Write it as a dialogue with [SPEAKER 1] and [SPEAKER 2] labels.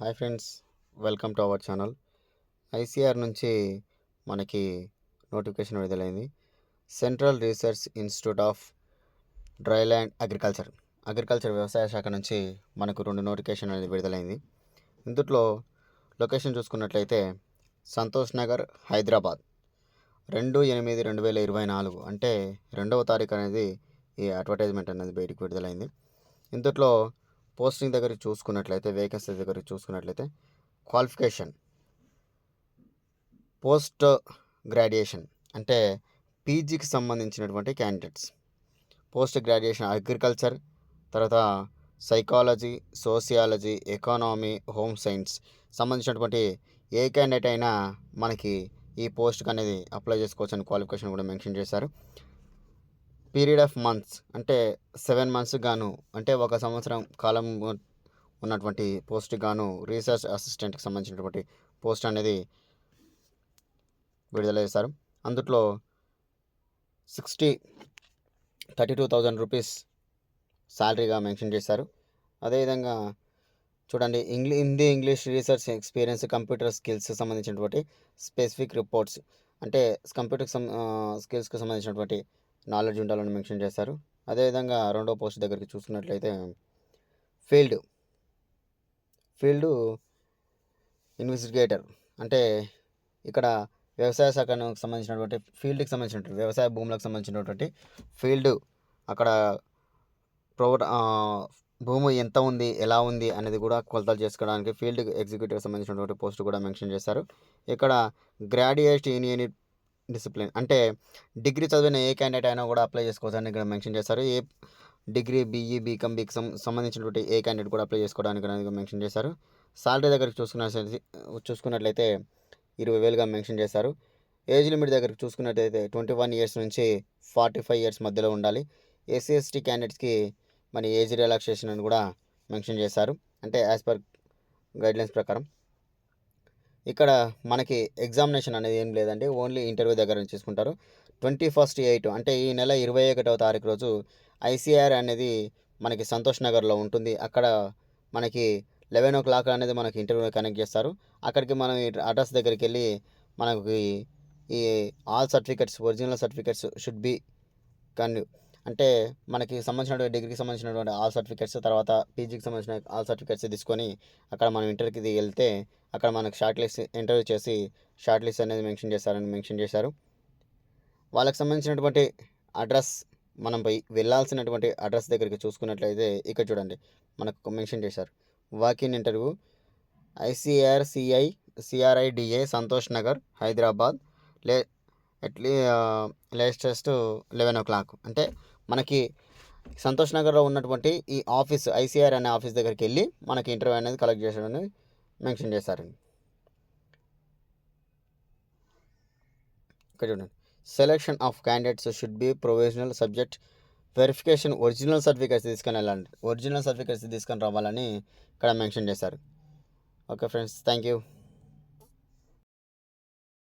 [SPEAKER 1] Hi friends welcome to our channel. ICR నుంచి మనకి notification విడుదలైంది. Central research institute of dryland agriculture. Agriculture వ్యవసాయ శాఖ నుంచి మనకు రెండు నోటిఫికేషన్ అనేది విడుదలైంది. ఇందుట్లో లొకేషన్ చూసుకున్నట్లయితే సంతోష్ నగర్ హైదరాబాద్. రెండు ఎనిమిది రెండు వేల ఇరవై నాలుగు అంటే రెండవ తారీఖు అనేది ఈ అడ్వర్టైజ్మెంట్ అనేది బయటికి విడుదలైంది. ఇందుట్లో పోస్టింగ్ దగ్గర చూసుకున్నట్లయితే వేకెన్సీ దగ్గర చూసుకున్నట్లయితే క్వాలిఫికేషన్ పోస్ట్ గ్రాడ్యుయేషన్ అంటే పీజీకి సంబంధించినటువంటి క్యాండిడేట్స్. పోస్ట్ గ్రాడ్యుయేషన్ అగ్రికల్చర్ తర్వాత psychology sociology economy home science సంబంధించినటువంటి ఏ క్యాండిడేట్ అయినా మనకి ఈ పోస్ట్కి అనేది అప్లై చేసుకోవచ్చు అని క్వాలిఫికేషన్ కూడా మెన్షన్ చేశారు. పీరియడ్ ఆఫ్ మంత్స్ అంటే సెవెన్ మంత్స్ గాను అంటే ఒక సంవత్సరం కాలం ఉన్నటువంటి పోస్ట్ గాను రీసెర్చ్ అసిస్టెంట్కి సంబంధించినటువంటి పోస్ట్ అనేది విడుదల చేశారు. అందుట్లో sixty thirty two thousand rupees శాలరీగా mention చేశారు. అదేవిధంగా చూడండి ఇంగ్లీ Hindi English research experience computer skills సంబంధించినటువంటి స్పెసిఫిక్ రిపోర్ట్స్ అంటే కంప్యూటర్ స్కిల్స్కి సంబంధించినటువంటి నాలెడ్జ్ ఉండాలని మెన్షన్ చేశారు. అదేవిధంగా రెండో పోస్ట్ దగ్గరికి చూసుకున్నట్లయితే ఫీల్డ్. Field investigator. అంటే ఇక్కడ వ్యవసాయ శాఖకు సంబంధించినటువంటి ఫీల్డ్కి సంబంధించినటువంటి వ్యవసాయ భూములకు సంబంధించినటువంటి ఫీల్డ్ అక్కడ ప్రోవర్ భూమి ఎంత ఉంది ఎలా ఉంది అనేది కూడా కొలతలు చేసుకోవడానికి ఫీల్డ్ ఎగ్జిక్యూటివ్ సంబంధించినటువంటి పోస్ట్ కూడా మెన్షన్ చేశారు. ఇక్కడ గ్రాడ్యుయేట్ ఇన్ డిసిప్లిన్. అంటే డిగ్రీ చదివిన ఏ క్యాండిడేట్ అయినా కూడా అప్లై చేసుకోవచ్చని ఇక్కడ మెన్షన్ చేశారు ఏ డిగ్రీ బీఈ బీకమ్ బీకి సంబంధించినటువంటి ఏ క్యాండిడేట్ కూడా అప్లై చేసుకోవడానికి అనేది మెన్షన్ చేశారు. సాలరీ దగ్గరికి చూసుకున్నట్లయితే చూసుకున్నట్లయితే ఇరవై వేలుగా మెన్షన్ చేశారు. ఏజ్ లిమిట్ దగ్గరికి చూసుకున్నట్లయితే ట్వంటీ వన్ ఇయర్స్ నుంచి ఫార్టీ ఫైవ్ ఇయర్స్ మధ్యలో ఉండాలి. ఎస్సీ ఎస్టీ క్యాండిడేట్స్కి మన ఏజ్ రిలాక్సేషన్ అని కూడా మెన్షన్ చేశారు. అంటే యాజ్ పర్ గైడ్లైన్స్ ప్రకారం. ఇక్కడ మనకి ఎగ్జామినేషన్ అనేది ఏం లేదండి. ఓన్లీ ఇంటర్వ్యూ దగ్గర నుంచి తీసుకుంటారు ట్వంటీ ఫస్ట్ ఎయిట్ అంటే ఈ నెల ఇరవై ఒకటవ తారీఖు రోజు ఐసీఆర్ అనేది మనకి సంతోష్ నగర్లో ఉంటుంది. అక్కడ మనకి లెవెన్ ఓ క్లాక్ అనేది మనకి ఇంటర్వ్యూ కనెక్ట్ చేస్తారు. అక్కడికి మనం ఈ అడ్రస్ దగ్గరికి వెళ్ళి మనకి ఈ all certificates original certificates should be కన్ అంటే మనకి సంబంధించినటువంటి డిగ్రీకి సంబంధించినటువంటి ఆల్ సర్టిఫికెట్స్ తర్వాత పీజీకి సంబంధించిన ఆల్ సర్టిఫికెట్స్ తీసుకొని అక్కడ మనం ఇంటర్కి వెళ్తే అక్కడ మనకు షార్ట్ లిస్ట్ ఇంటర్వ్యూ చేసి షార్ట్ లిస్ట్ అనేది మెన్షన్ చేస్తారని మెన్షన్ చేశారు. వాళ్ళకి సంబంధించినటువంటి అడ్రస్ మనం పోయి వెళ్ళాల్సినటువంటి అడ్రస్ దగ్గరికి చూసుకున్నట్లయితే ఇక్కడ చూడండి మనకు మెన్షన్ చేశారు. Walk in interview ICR CI CRIDA Santosh Nagar Hyderabad లే ఎట్లీ లేటెస్ట్ లెవెన్ ఓ క్లాక్. అంటే మనకి సంతోష్ నగర్లో ఉన్నటువంటి ఈ ఆఫీస్ ఐసీఆర్ అనే ఆఫీస్ దగ్గరికి వెళ్ళి మనకి ఇంటర్వ్యూ అనేది కలెక్ట్ చేసాడని మెన్షన్ చేశారండి ఇక్కడ చూడండి. Selection of candidates should be provisional subject verification original certificates తీసుకొని వెళ్ళాలి. ఒరిజినల్ సర్టిఫికేట్స్ తీసుకొని రావాలని ఇక్కడ మెన్షన్ చేశారు. Okay friends thank you